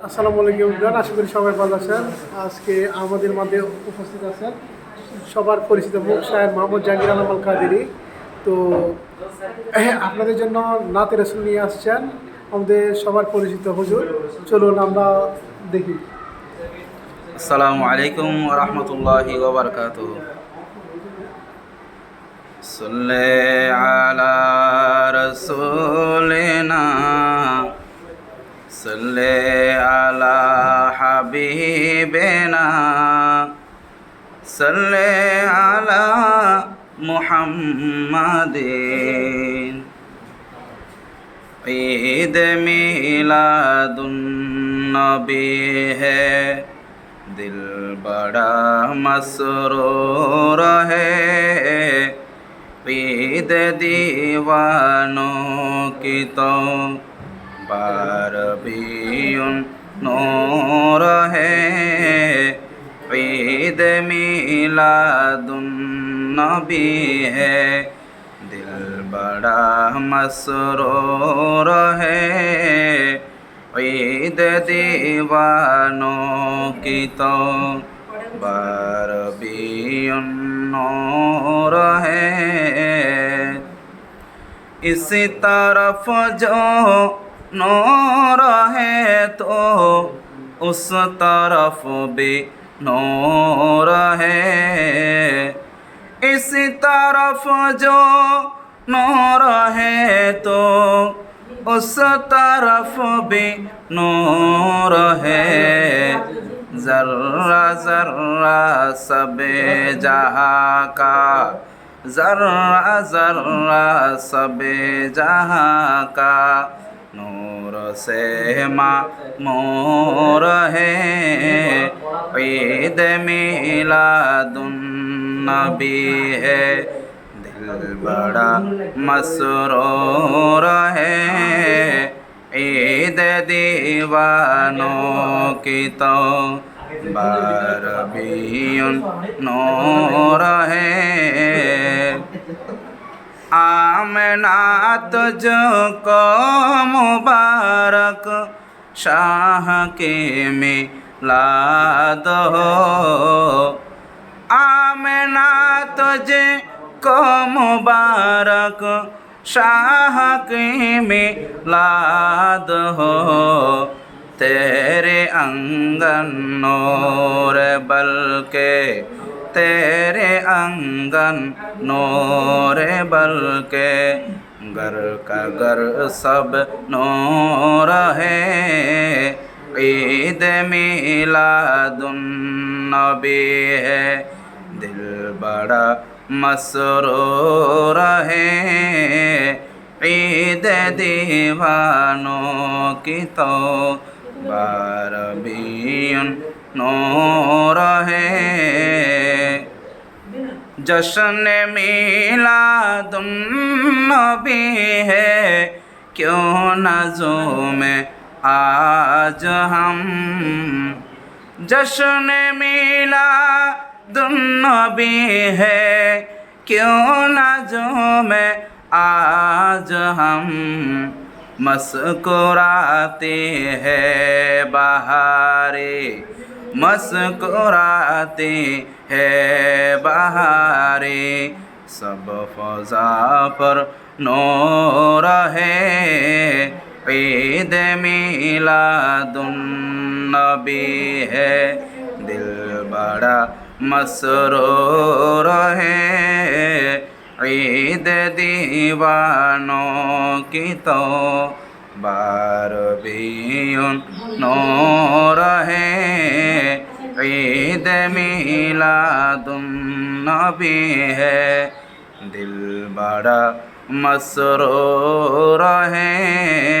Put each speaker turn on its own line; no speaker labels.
আসসালামু আলাইকুম ইমরান আশা করি সবাই ভালো আছেন আজকে আমাদের মাঝে উপস্থিত আছেন সবার পরিচিত মুখ সাহেব মোহাম্মদ জাহাঙ্গীর আলম আল কাদেরি তো হ্যাঁ, আপনাদের জন্য নাতে রসুল নিয়ে আসছেন আমাদের সবার পরিচিত হুজুর চলুন আমরা দেখি
আসসালামু আলাইকুম রহমতুল্লাহি ওবরকাত صلي على رسولنا صلي على নেবে না। সাল্লে আলা মুহাম্মাদিন। ঈদ মিলাদুন নবী হে। দিল বড়া মসরুর হে। ঈদ দিওয়ানো কি তো? বারবিয়ুন নূর হে। مسجد میلاد النبی ہے۔ دل بڑا مسرور ہے۔ عید دیوانوں کی تو بربی نور ہے۔ اس طرف جو نور ہے تو اس طرف بھی نور ہے۔ اس طرف جو نور ہے تو اس طرف بھی نور ہے۔ ذرہ ذرہ سب جہاں کا، ذرہ ذرہ سب جہاں کا۔ نور سے ماں مور ہے۔ عید میلاد النبی ہے دل بڑا مسرور ہے عید دیوانوں کی تو باربی نور ہے آمنا تجھ کو مبارک شاہ کے میں لا دو آمنا تجھے کو مبارک شاہ کی میلاد ہو تیرے انگن نور بلکہ تیرے انگن نور بلکہ گھر کا گھر سب نور ہے ईद मिलादुन्नबी है दिल बड़ा मसरूर है ईद दीवानों की तो बार भी उन नूर है जश्न मिलादुन्नबी है क्यों न में آج ہم جشن میلا دن بھی ہے، کیوں نہ جو میں آج ہم مسکراتے ہیں بہارے، مسکراتے ہیں بہارے۔ سب فضا پر نو رہے عید میلاد النبی ہے دل بڑا مسرور ہے عید دیوانوں کی تو بھی نور ہے عید میلاد النبی ہے دل بڑا مسرور ہے